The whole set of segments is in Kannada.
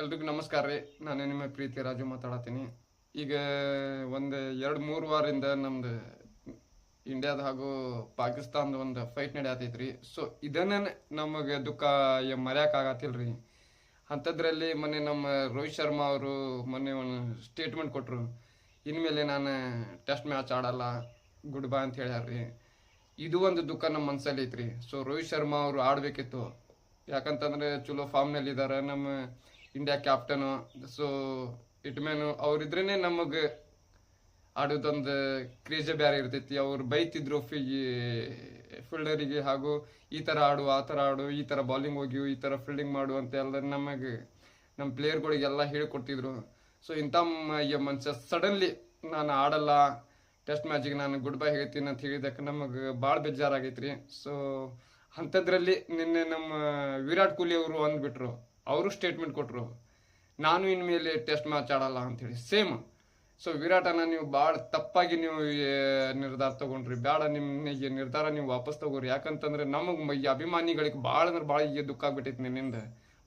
ಎಲ್ರಿಗೂ ನಮಸ್ಕಾರ ರೀ. ನಾನು ನಿಮ್ಮ ಪ್ರೀತಿ ರಾಜು ಮಾತಾಡತ್ತೀನಿ. ಈಗ ಒಂದು ಎರಡು ಮೂರು ವಾರದಿಂದ ನಮ್ದು ಇಂಡಿಯಾದ ಹಾಗೂ ಪಾಕಿಸ್ತಾನದ ಒಂದು ಫೈಟ್ ನಡೆಯತೈತ್ರಿ. ಸೊ ಇದನ್ನ ನಮಗೆ ದುಃಖ ಮರೆಯೋಕ್ಕಾಗತ್ತಿಲ್ರಿ ಅಂಥದ್ರಲ್ಲಿ ಮೊನ್ನೆ ನಮ್ಮ ರೋಹಿತ್ ಶರ್ಮಾ ಅವರು ಮೊನ್ನೆ ಒಂದು ಸ್ಟೇಟ್ಮೆಂಟ್ ಕೊಟ್ಟರು ಇನ್ಮೇಲೆ ನಾನು ಟೆಸ್ಟ್ ಮ್ಯಾಚ್ ಆಡಲ್ಲ ಗುಡ್ ಬೈ ಅಂತ ಹೇಳ್ಯಾರ್ರಿ. ಇದು ಒಂದು ದುಃಖ ನಮ್ಮ ಮನಸ್ಸಲ್ಲಿ ಐತ್ರಿ. ಸೊ ರೋಹಿತ್ ಶರ್ಮಾ ಅವರು ಆಡಬೇಕಿತ್ತು. ಯಾಕಂತಂದ್ರೆ ಚಲೋ ಫಾರ್ಮ್ನಲ್ಲಿ ಇದ್ದಾರೆ ನಮ್ಮ ಇಂಡಿಯಾ ಕ್ಯಾಪ್ಟನು ಸೊ ಇಟ್ಮೇನು ಅವ್ರಿದ್ರೇನೆ ನಮಗೆ ಆಡೋದೊಂದು ಕ್ರೇಜೆ ಬೇರೆ ಇರ್ತೈತಿ. ಅವ್ರು ಬೈತಿದ್ರು ಫಿ ಫೀಲ್ಡರಿಗೆ ಹಾಗೂ ಈ ಥರ ಆಡು, ಆ ಥರ ಆಡು, ಈ ಥರ ಬೌಲಿಂಗ್ ಹೋಗಿ ಈ ಥರ ಫೀಲ್ಡಿಂಗ್ ಮಾಡು ಅಂತ ಎಲ್ಲ ನಮಗೆ ನಮ್ಮ ಪ್ಲೇಯರ್ಗಳಿಗೆಲ್ಲ ಹೇಳ್ಕೊಡ್ತಿದ್ರು ಸೊ ಇಂಥ ಮನುಷ್ಯ ಸಡನ್ಲಿ ನಾನು ಆಡಲ್ಲ ಟೆಸ್ಟ್ ಮ್ಯಾಚಿಗೆ ನಾನು ಗುಡ್ ಬೈ ಹೇಳ್ತೀನಿ ಅಂತ ಹೇಳಿದಕ್ಕೆ ನಮಗೆ ಭಾಳ ಬೇಜಾರಾಗೈತ್ರಿ. ಸೊ ಅಂಥದ್ರಲ್ಲಿ ನಿನ್ನೆ ನಮ್ಮ ವಿರಾಟ್ ಕೊಹ್ಲಿ ಅವರು ಅಂದ್ಬಿಟ್ರು. ಅವರು ಸ್ಟೇಟ್ಮೆಂಟ್ ಕೊಟ್ಟರು ನಾನು ಇನ್ಮೇಲೆ ಟೆಸ್ಟ್ ಮ್ಯಾಚ್ ಆಡಲ್ಲ ಅಂತೇಳಿ. ಸೇಮ್ ಸೊ ವಿರಾಟನ ನೀವು ಭಾಳ ತಪ್ಪಾಗಿ ನೀವು ನಿರ್ಧಾರ ತಗೊಂಡ್ರಿ. ಬೇಡ ನಿಮಗೆ ನಿರ್ಧಾರ ನೀವು ವಾಪಸ್ ತಗೋರಿ. ಯಾಕಂತಂದ್ರೆ ನಮಗೆ ಈ ಅಭಿಮಾನಿಗಳಿಗೆ ಭಾಳ ಅಂದ್ರೆ ಭಾಳ ಈಗ ದುಃಖ ಆಗ್ಬಿಟ್ಟೈತಿ ನಿನ್ನಿಂದ.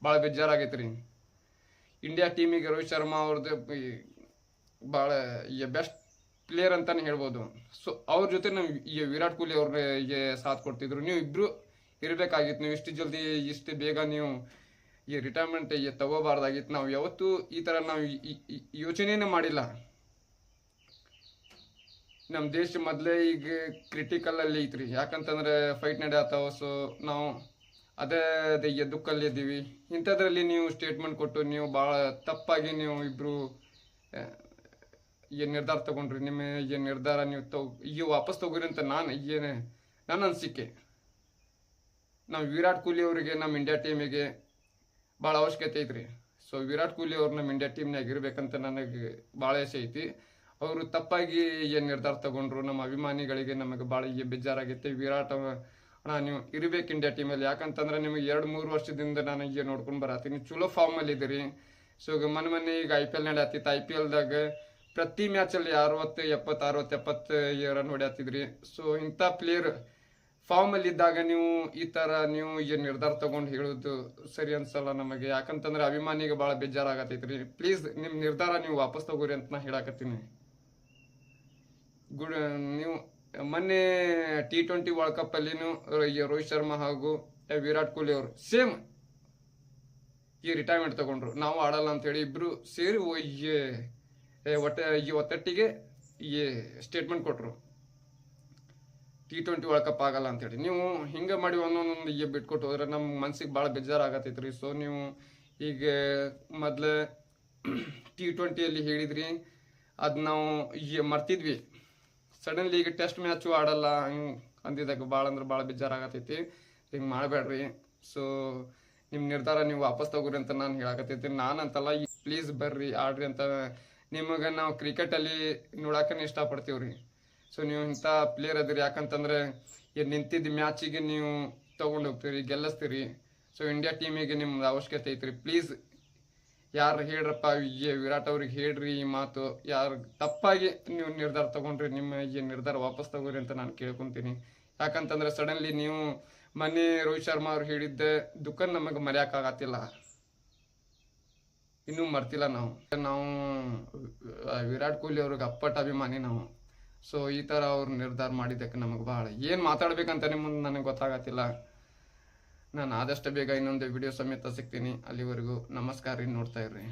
ಭಾಳ ಬೇಜಾರಾಗೈತ್ರಿ. ಇಂಡಿಯಾ ಟೀಮಿಗೆ ರೋಹಿತ್ ಶರ್ಮಾ ಅವ್ರದ್ದು ಭಾಳ ಈಗ ಬೆಸ್ಟ್ ಪ್ಲೇಯರ್ ಅಂತಲೇ ಹೇಳ್ಬೋದು. ಸೊ ಅವ್ರ ಜೊತೆ ನಾವು ಈ ವಿರಾಟ್ ಕೊಹ್ಲಿ ಅವ್ರಿಗೆ ಸಾಥ್ ಕೊಡ್ತಿದ್ರು. ನೀವು ಇಬ್ರು ಇರಬೇಕಾಗಿತ್ತು. ನೀವು ಇಷ್ಟು ಜಲ್ದಿ, ಇಷ್ಟು ಬೇಗ ನೀವು ಈ ರಿಟೈರ್ಮೆಂಟ್ ತಗೋಬಾರ್ದಾಗಿತ್ತು ನಾವು ಯಾವತ್ತೂ ಈ ಥರ ನಾವು ಯೋಚನೆನೇ ಮಾಡಿಲ್ಲ. ನಮ್ಮ ದೇಶ ಮೊದಲೇ ಈಗ ಕ್ರಿಟಿಕಲ್ ಅಲ್ಲಿ ಐತ್ರಿ. ಯಾಕಂತಂದ್ರೆ ಫೈಟ್ ನಡೆಯತ್ತವ ಸೊ ನಾವು ಅದೇ ಅದೇ ದುಃಖಲ್ಲಿ ಇದ್ದೀವಿ. ಇಂಥದ್ರಲ್ಲಿ ನೀವು ಸ್ಟೇಟ್ಮೆಂಟ್ ಕೊಟ್ಟು ನೀವು ಭಾಳ ತಪ್ಪಾಗಿ ನೀವು ಏನು ಏನ್ ನಿರ್ಧಾರ ತಗೊಂಡ್ರಿ? ನಿಮ್ಮ ಏನು ನಿರ್ಧಾರ ನೀವು ತಗೋ ಈಗ ವಾಪಸ್ ತಗೋರಿ ಅಂತ ನಾನು ಏನು ನನ್ನ ಅನಿಸಿಕೆ. ನಾವು ವಿರಾಟ್ ಕೊಹ್ಲಿ ಅವರಿಗೆ ನಮ್ಮ ಇಂಡಿಯಾ ಟೀಮಿಗೆ ಭಾಳ ಅವಶ್ಯಕತೆ ಐತ್ರಿ. ಸೊ ವಿರಾಟ್ ಕೊಹ್ಲಿ ಅವ್ರು ನಮ್ಮ ಇಂಡಿಯಾ ಟೀಮ್ನಾಗ ಇರಬೇಕಂತ ನನಗೆ ಭಾಳ ಆಸೆ ಐತಿ. ಅವರು ತಪ್ಪಾಗಿ ಏನು ನಿರ್ಧಾರ ತಗೊಂಡ್ರು, ನಮ್ಮ ಅಭಿಮಾನಿಗಳಿಗೆ ನಮಗೆ ಭಾಳ ಬೇಜಾರಾಗೈತೆ. ವಿರಾಟ್ ಅಣ್ಣ, ನೀವು ಇರಬೇಕು ಇಂಡಿಯಾ ಟೀಮಲ್ಲಿ ಯಾಕಂತಂದ್ರೆ ನಿಮಗೆ ಎರಡು, ಮೂರು ವರ್ಷದಿಂದ ನಾನು ಈಗ ನೋಡ್ಕೊಂಡು ಬರತ್ತೀನಿ ಚಲೋ ಫಾರ್ಮಲ್ಲಿ ಇದ್ದೀರಿ ಸೊ ಈಗ ಮನೆ ಮೊನ್ನೆ ಈಗ ಐ ಪಿ ಎಲ್ ನಡೆಯತ್ತಿತ್ತು ಐ ಪಿ ಎಲ್ದಾಗ ಪ್ರತಿ ಮ್ಯಾಚಲ್ಲಿ ಅರವತ್ತು, ಎಪ್ಪತ್ತು ಅರವತ್ತು ಎಪ್ಪತ್ತು ರನ್ ಹೊಡ್ಯಾತಿದ್ರಿ. ಸೊ ಇಂಥ ಪ್ಲೇಯರ್ ಫಾರ್ಮ್ ಅಲ್ಲಿ ಇದ್ದಾಗ ನೀವು ಈ ತರ ನೀವು ಈ ನಿರ್ಧಾರ ತಗೊಂಡು ಹೇಳೋದು ಸರಿ ಅನ್ಸಲ್ಲ ನಮಗೆ. ಯಾಕಂತಂದ್ರೆ ಅಭಿಮಾನಿಗೆ ಬಹಳ ಬೇಜಾರಾಗತ್ತೈತ್ರಿ ಪ್ಲೀಸ್ ನಿಮ್ಮ ನಿರ್ಧಾರ ನೀವು ವಾಪಸ್ ತಗೋರಿ ಅಂತ ನಾ ಹೇಳಾಕತ್ತೀನಿ. ಗುಡ್ ನೀವು ಮೊನ್ನೆ ಟಿ ಟ್ವೆಂಟಿ ವರ್ಲ್ಡ್ ಕಪ್ ಅಲ್ಲಿನೂ ರೋಹಿತ್ ಶರ್ಮಾ ಹಾಗೂ ವಿರಾಟ್ ಕೊಹ್ಲಿ ಅವರು ಸೇಮ್ ಈ ರಿಟೈರ್ಮೆಂಟ್ ತಗೊಂಡ್ರು. ನಾವು ಆಡಲ್ಲ ಅಂತ ಹೇಳಿ ಇಬ್ರು ಸೇರಿ ಏ, ಒಟ್ಟ ಈ ಒತ್ತಟ್ಟಿಗೆ ಈ ಸ್ಟೇಟ್ಮೆಂಟ್ ಕೊಟ್ರು. ಟಿ ಟ್ವೆಂಟಿ ವರ್ಲ್ಡ್ ಕಪ್ ಆಗಲ್ಲ ಅಂತೇಳಿ ನೀವು ಹಿಂಗೆ ಮಾಡಿ ಒಂದೊಂದೊಂದು ಈಗ ಬಿಟ್ಕೊಟ್ಟು ಹೋದ್ರೆ ನಮ್ಮ ಮನ್ಸಿಗೆ ಭಾಳ ಬೇಜಾರಾಗತ್ತೈತ್ರಿ. ಸೊ ನೀವು ಈಗ ಮೊದ್ಲು ಟಿ ಟ್ವೆಂಟಿಯಲ್ಲಿ ಹೇಳಿದ್ರಿ. ಅದು ನಾವು ಈಗ ಮರ್ತಿದ್ವಿ. ಸಡನ್ಲಿ ಈಗ ಟೆಸ್ಟ್ ಮ್ಯಾಚು ಆಡಲ್ಲ, ಹಂಗೆ ಅಂದಿದಾಗ ಭಾಳ ಅಂದ್ರೆ ಭಾಳ ಬೇಜಾರಾಗತೈತಿ ಹಿಂಗೆ ಮಾಡಬೇಡ್ರಿ. ಸೊ ನಿಮ್ಮ ನಿರ್ಧಾರ ನೀವು ವಾಪಸ್ ತಗೋರಿ ಅಂತ ನಾನು ಹೇಳಕತ್ತೈತಿ. ನಾನಂತಲ್ಲ ಪ್ಲೀಸ್ ಬರ್ರಿ, ಆಡ್ರಿ ಅಂತ ನಿಮಗೆ ನಾವು ಕ್ರಿಕೆಟಲ್ಲಿ ನೋಡಕ್ಕನೇ ಇಷ್ಟಪಡ್ತೀವ್ರಿ. ಸೊ ನೀವು ಇಂಥ ಪ್ಲೇಯರ್ ಅದಿರಿ. ಯಾಕಂತಂದ್ರೆ ಈಗ ನಿಂತಿದ್ದ ಮ್ಯಾಚಿಗೆ ನೀವು ತಗೊಂಡು ಹೋಗ್ತೀರಿ ಗೆಲ್ಲಿಸ್ತೀರಿ. ಸೊ ಇಂಡಿಯಾ ಟೀಮಿಗೆ ನಿಮ್ದು ಅವಶ್ಯಕತೆ ಐತ್ರಿ. ಪ್ಲೀಸ್ ಯಾರು ಹೇಳ್ರಪ್ಪ ವಿರಾಟ್ ಅವ್ರಿಗೆ ಹೇಳ್ರಿ ಈ ಮಾತು. ಯಾರು ತಪ್ಪಾಗಿ ನೀವು ನಿರ್ಧಾರ ತಗೊಂಡ್ರಿ, ನಿಮ್ಮ ಈ ನಿರ್ಧಾರ ವಾಪಸ್ ತಗೋರಿ ಅಂತ ನಾನು ಕೇಳ್ಕೊತೀನಿ. ಯಾಕಂತಂದ್ರೆ ಸಡನ್ಲಿ ನೀವು ಮೊನ್ನೆ ರೋಹಿತ್ ಶರ್ಮಾ ಅವ್ರು ಹೇಳಿದ್ದೆ, ದುಃಖ ನಮಗೆ ಮರೆಯೋಕ್ಕಾಗತ್ತಿಲ್ಲ ಇನ್ನೂ ಮರ್ತಿಲ್ಲ ನಾವು. ನಾವು ವಿರಾಟ್ ಕೊಹ್ಲಿ ಅವ್ರಿಗೆ ಅಪ್ಪಟ ಅಭಿಮಾನಿ ನಾವು. ಸೊ ಈ ಥರ ಅವ್ರು ನಿರ್ಧಾರ ಮಾಡಿದ್ದಕ್ಕೆ ನಮಗೆ ಭಾಳ ಏನು ಮಾತಾಡ್ಬೇಕಂತ ಮುಂದೆ ನನಗೆ ಗೊತ್ತಾಗತ್ತಿಲ್ಲ. ನಾನು ಆದಷ್ಟು ಬೇಗ ಇನ್ನೊಂದು ವಿಡಿಯೋ ಸಮೇತ ಸಿಗ್ತೀನಿ. ಅಲ್ಲಿವರೆಗೂ ನಮಸ್ಕಾರ ರೀ, ನೋಡ್ತಾ ಇರ್ರಿ.